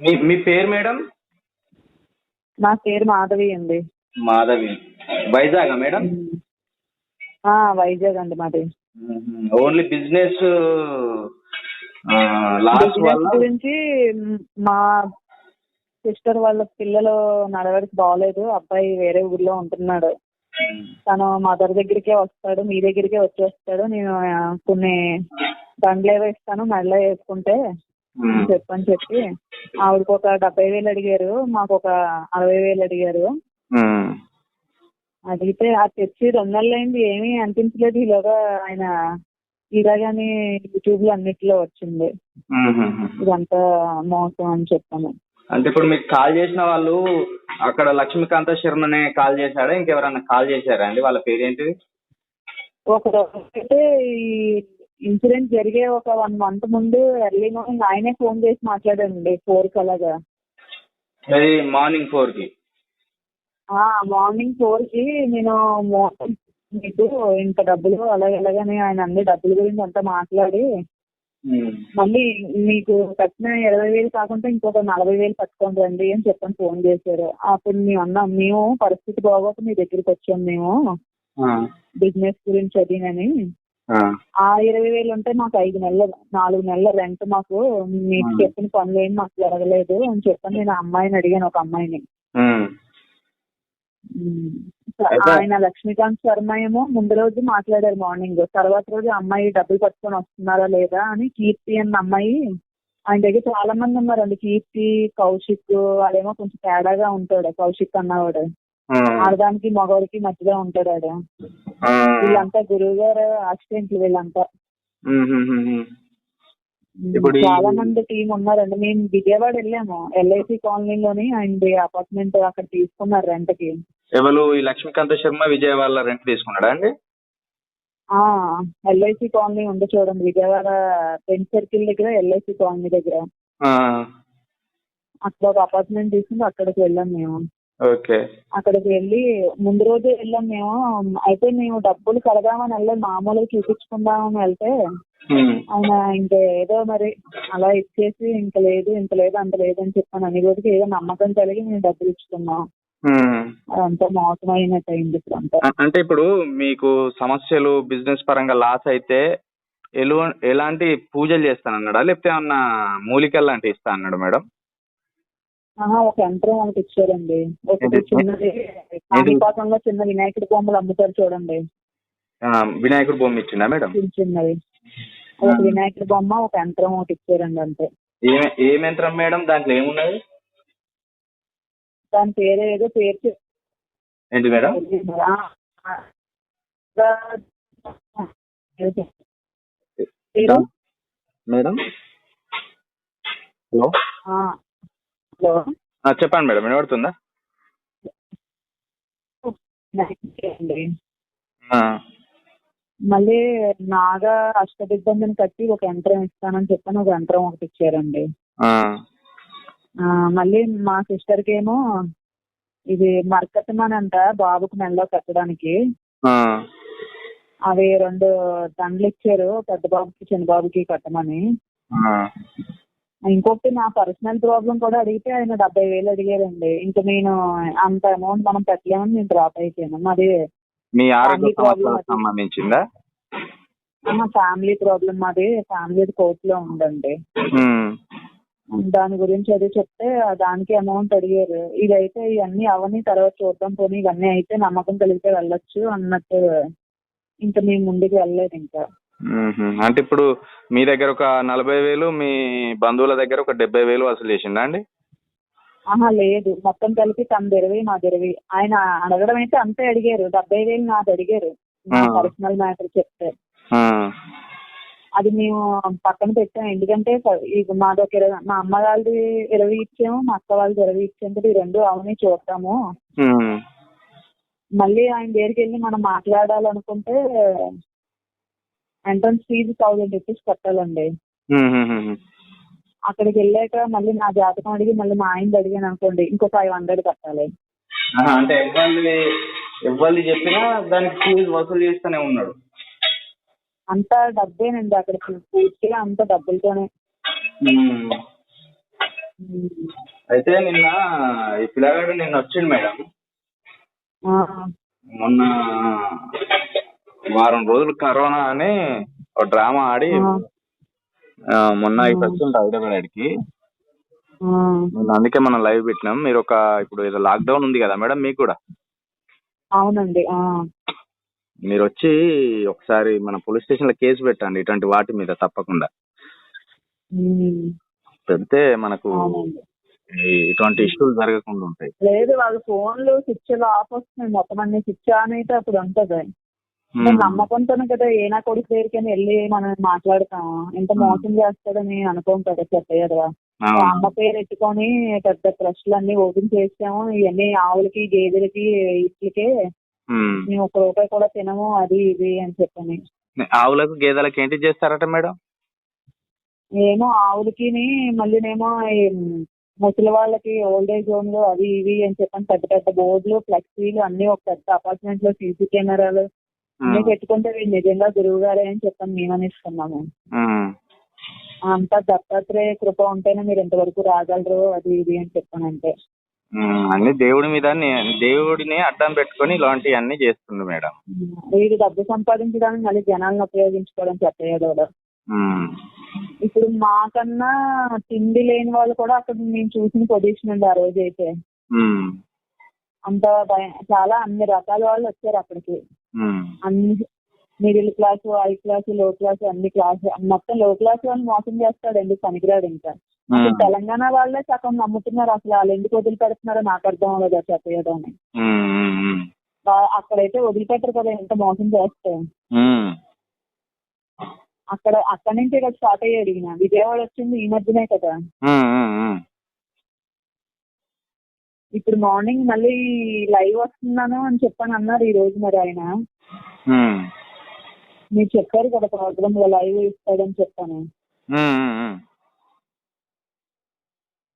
మీ మీ పేరు మేడం? నా పేరు మాధవి అండి. మాధవి. వైజాగ్ మేడం? ఆ, వైజాగ్ అండి మాది. ఓన్లీ బిజినెస్ లాస్ బిజినెస్ వల్ల గురించి మ్, మా సిస్టర్ వాళ్ళ పిల్లలు నడవడికి బాగలేదు అబ్బాయి వేరే ఊర్లో ఉంటున్నాడు. తను మదర్ దగ్గరికే వస్తాడు మీ దగ్గరికే వచ్చేస్తాడు. నేను ఆ, కొన్ని దండలు ఏవో ఇస్తాను మెడలో వేసుకుంటే. చెప్పని చెప్పి ఆవిడకి ఒక డెబ్బై వేలు అడిగారు మాకు ఒక అరవై వేలు అడిగారు. అడిగితే అది తెచ్చి రెండు నెలలు అయింది ఏమీ అనిపించలేదు. ఈలోగా ఆయన ఇలాగని యూట్యూబ్లో అన్నిట్లో వచ్చింది. ఇదంతా మోసం అని చెప్పాను. అంటే ఇప్పుడు మీకు కాల్ చేసిన వాళ్ళు అక్కడ లక్ష్మీకాంత శర్మనే కాల్ చేశాడా? ఇంకెవరన్నా కాల్ చేశారా అండి? వాళ్ళ పేరేంటిది? ఒక అయితే ఈ ఇన్సిడెంట్ జరిగే ఒక వన్ మంత్ ముందు ఎర్లీ మార్నింగ్ ఆయనే ఫోన్ చేసి మాట్లాడండి ఫోర్కి అలాగా మార్నింగ్ ఫోర్కి ఆ మార్నింగ్ ఫోర్కి నేను మీకు ఇంత డబ్బులు అలాగే అలాగని ఆయన అన్ని డబ్బుల గురించి అంతా మాట్లాడి. మళ్ళీ మీకు కట్టిన ఇరవై వేలు కాకుండా ఇంకొక నలభై వేలు పట్టుకొని రండి అని చెప్పని ఫోన్ చేశారు. అప్పుడు మేము అన్నాం మేము పరిస్థితి బాగోక మీ దగ్గరికి వచ్చాం మేము. బిజినెస్ గురించి అదినని ఆ. ఇరవై వేలు ఉంటే మాకు ఐదు నెలల నాలుగు నెలల రెంట్ మాకు. మీకు చెప్పిన పనులు ఏం మాకు జరగలేదు అని చెప్పని నేను ఆ అమ్మాయిని అడిగాను ఒక అమ్మాయిని. ఆయన లక్ష్మీకాంత్ శర్మ ఏమో ముందు రోజు మాట్లాడారు మార్నింగ్. తర్వాత రోజు అమ్మాయి డబ్బులు పట్టుకొని వస్తున్నారా లేదా అని కీర్తి అన్న అమ్మాయి. ఆయన దగ్గర చాలా మంది ఉన్నారండి. కీర్తి కౌశిక్ వాళ్ళేమో కొంచెం తేడాగా ఉంటాడు కౌశిక్ అన్నవాడు. ఆడదానికి మగవాడికి మధ్యలో ఉంటాడు ఆడు. వీళ్ళంతా గురువు గారు అసిస్టెంట్లు వీళ్ళంతా. చాలా మంది టీం ఉన్నారండి. మేము విజయవాడ వెళ్ళాము. ఎల్ఐసి కాలనీలోని ఆయన అపార్ట్మెంట్ అక్కడ తీసుకున్నారు రెంట్కి ఎవరు? ఈ లక్ష్మీకాంత శర్మ విజయవాడలో రెంట్ తీసుకున్నాడా అండి? ఎల్ఐసి కాలనీ ఉంది చూడండి. విజయవాడ పెన్ సర్కిల్ దగ్గర ఎల్ఐసి కాలనీ దగ్గర. అక్కడ ఒక అపార్ట్మెంట్ తీసుకుని అక్కడికి వెళ్ళాం మేము. అక్కడికి వెళ్ళి ముందు రోజే వెళ్ళాం మేము. అయితే మేము డబ్బులు కడదామని వెళ్ళాం మామూలుగా చూపించుకుందామని వెళ్తే. ఆయన ఇంకా ఏదో మరి అలా ఇచ్చేసి ఇంక లేదు ఇంత లేదు అంత లేదు అని చెప్పాను. అని రోజుకి ఏదో నమ్మకం కలిగి మేము డబ్బులు ఇచ్చుకున్నాం. అదంతా మోసం అయినట్టు అయింది ఇప్పుడు అంతా. అంటే ఇప్పుడు మీకు సమస్యలు బిజినెస్ పరంగా లాస్ అయితే ఎలు ఎలాంటి పూజలు చేస్తానన్నాడా? లేకపోతే ఏమన్నా మూలికలు లాంటివి ఇస్తా అన్నాడు మేడం? ఒక యంత్రం ఒకటి ఇచ్చారండి. ఒకటి? చిన్నది కాణిపాకంలో చిన్న వినాయకుడి బొమ్మలు అమ్ముతారు చూడండి. వినాయకుడు బొమ్మ ఇచ్చిందా మేడం? చిన్న చిన్నది ఒక వినాయకుడి బొమ్మ ఒక యంత్రం ఒకటి ఇచ్చారండి అంతే. ఏ ఏ యంత్రం మేడం? దాంట్లో ఏమున్నది? దాని పేరు ఏదో పేరు ఏంటి మేడం? మేడం? హలో? హలో. చెప్పండి మేడం వినబడుతుందా? అండి మళ్ళీ నాగా అష్టదిగ్బంధం కట్టి ఒక యంత్రం ఇస్తానని చెప్పని ఒక యంత్రం ఒకటి ఇచ్చారండి. మళ్ళీ మా సిస్టర్కి ఏమో ఇది మరకతమని అంట బాబుకి మెడలో కట్టడానికి. అవి రెండు దండలు ఇచ్చారు పెద్ద బాబుకి చిన్న బాబుకి కట్టమని. ఇంకొకటి నా పర్సనల్ ప్రాబ్లం కూడా అడిగితే ఆయన డెబ్బై వేలు అడిగారండి. ఇంకా నేను అంత అమౌంట్ మనం పెట్టలేమని నేను డ్రాప్ అయిపోయాను. మాది మీ ఆరోగ్య అది. సంబంధించిందా? మా ఫ్యామిలీ ప్రాబ్లం మాది. ఫ్యామిలీ కోర్టులో ఉందండి. దాని గురించి అది చెప్తే దానికి అమౌంట్ అడిగారు. ఇదైతే ఇవన్నీ అవన్నీ తర్వాత చూద్దాం పోనీ ఇవన్నీ అయితే నమ్మకం కలిగితే వెళ్ళొచ్చు అన్నట్టు ఇంకా మేము ముందుకు వెళ్ళలేదు ఇంకా. అంటే ఇప్పుడు మీ దగ్గర ఒక నలభై వేలు మీ బంధువుల దగ్గర ఒక డెబ్బై వేలు వసూలు చేసిండా అండి? ఆహా లేదు. మొత్తం కలిపి తనది ఇరవై మాది ఇరవై. ఆయన అడగడం అయితే అంతే అడిగారు. డెబ్బై వేలు నాది అడిగారు. పర్సనల్ మ్యాటర్ చెప్తే. అది మేము పక్కన పెట్టాం. ఎందుకంటే మాది ఒక ఇరవై మా అమ్మ వాళ్ళది ఇరవై ఇచ్చాము మా అక్క వాళ్ళది ఇరవై ఇచ్చాము ఈ రెండు అవన్నీ చూద్దాము. ఉమ్, మళ్ళీ ఆయన దగ్గరికి వెళ్ళి మనం మాట్లాడాలనుకుంటే ఎంట్రన్స్ ఫీజు థౌసండ్ రూపీస్ కట్టాలండి. అక్కడికి వెళ్ళాక మళ్ళీ నా జాతకం అడిగి మళ్ళీ మా ఆయనది అడిగాను అనుకోండి ఇంకో ఫైవ్ హండ్రెడ్ కట్టాలి. అంటే ఎవరిది ఎవరిది చెప్పినా దానికి ఫీజు వసూలు చేస్తూనే ఉన్నాడు. అంతా డబ్బేనండి అక్కడ పూర్తిగా అంత డబ్బులతోనే. అయితే నిన్న ఈ పిల్లగాడు నిన్న వచ్చిండు మేడం. మొన్న వారం రోజులు కరోనా అని ఒక డ్రామా ఆడి మొన్న ఇటు వచ్చిండు హైదరాబాద్కి ఆ. నేను అందుకే మనం లైవ్ పెట్టినాం. మీరు ఒక ఇప్పుడు ఏదో లాక్డౌన్ ఉంది కదా మేడం మీకు కూడా? అవునండి మీరు వచ్చి ఒకసారి మన పోలీస్ స్టేషన్లో కేసు పెట్టండి ఇటువంటి వాటి మీద తప్పకుండా. పెడితే మనకు ఇటువంటి ఇష్యూలు జరగకుండా ఉంటాయి. లేదు వాళ్ళ ఫోన్లు స్విచ్ ఆఫ్ వస్తున్నాయి. మొత్తం అన్ని స్విచ్ ఆన్ అయితే అప్పుడు ఉంటది నేను నమ్మకంతోనే కదా ఏ నా కొడుకు దగ్గరికి వెళ్ళి మనం మాట్లాడతాం. ఇంత మోసం చేస్తాడని అనుకోం కదా చెప్పయ్య కదా. అమ్మ పేరు ఎత్తుకొని పెద్ద ట్రస్ట్లు అన్ని ఓపెన్ చేసాము. ఇవన్నీ ఆవులకి గేదెలకి ఇట్లకే. మేము ఒక రూపాయి కూడా తినము అది ఇది అని చెప్పని. ఆవులకు గేదెలకు ఏంటి చేస్తారట మేడం? ఏమో ఆవులకి మళ్ళీనేమో ముసలి వాళ్ళకి ఓల్డ్ ఏజ్ హోమ్లో అవి ఇవి అని చెప్పని పెద్ద పెద్ద బోర్డులు ఫ్లెక్సీలు అన్ని ఒక పెద్ద అపార్ట్మెంట్లో సీసీ కెమెరాలు అన్ని పెట్టుకుంటే వీళ్ళు నిజంగా గురువు గారే అని చెప్పని మేము ఇస్తున్నాము ఉమ్. అంతా దత్తాత్రేయ కృప ఉంటేనే మీరు ఇంతవరకు రాగలరు అది ఇది అని చెప్పాను అంటే ఉమ్. అన్ని దేవుడి మీద దేవుడిని అడ్డం పెట్టుకొని ఇలాంటివన్నీ చేస్తుంది మేడం వీడు డబ్బు సంపాదించడానికి మళ్ళీ జనాలను ఉపయోగించుకోవడం చెప్పేయడు ఉమ్. ఇప్పుడు మాకన్నా తిండి లేని వాళ్ళు కూడా అక్కడ మేము చూసిన పొజిషన్ ఉంది ఆ రోజు అయితే. అంత భయం చాలా అన్ని రకాల వాళ్ళు వచ్చారు అక్కడికి. అన్ని మిడిల్ క్లాస్ హై క్లాస్లో క్లాస్ అన్ని క్లాస్ మొత్తం లో క్లాస్ వాళ్ళని మోసం చేస్తాడండి పనికిరాడు ఇంకా ఉమ్. తెలంగాణ వాళ్ళే సగం నమ్ముతున్నారు అసలు వాళ్ళు ఎందుకు వదిలిపెడుతున్నారో నాకు అర్థం అవ్వదు చెప్పేయడం. వా- అక్కడైతే వదిలిపెట్టరు కదా ఎంత మోసం చేస్తే. అక్కడ అక్కడి నుంచే కదా స్టార్ట్ అయ్యాడు ఈయన విజయవాడ వచ్చింది ఈ మధ్యనే కదా. ఇప్పుడు మార్నింగ్ మళ్ళీ లైవ్ వస్తున్నాను అని చెప్పని అన్నారు ఈ రోజు మరి ఆయన. మీరు చెప్పారు కదా ప్రోగ్రామ్లో లైవ్ ఇస్తాడని చెప్పాను.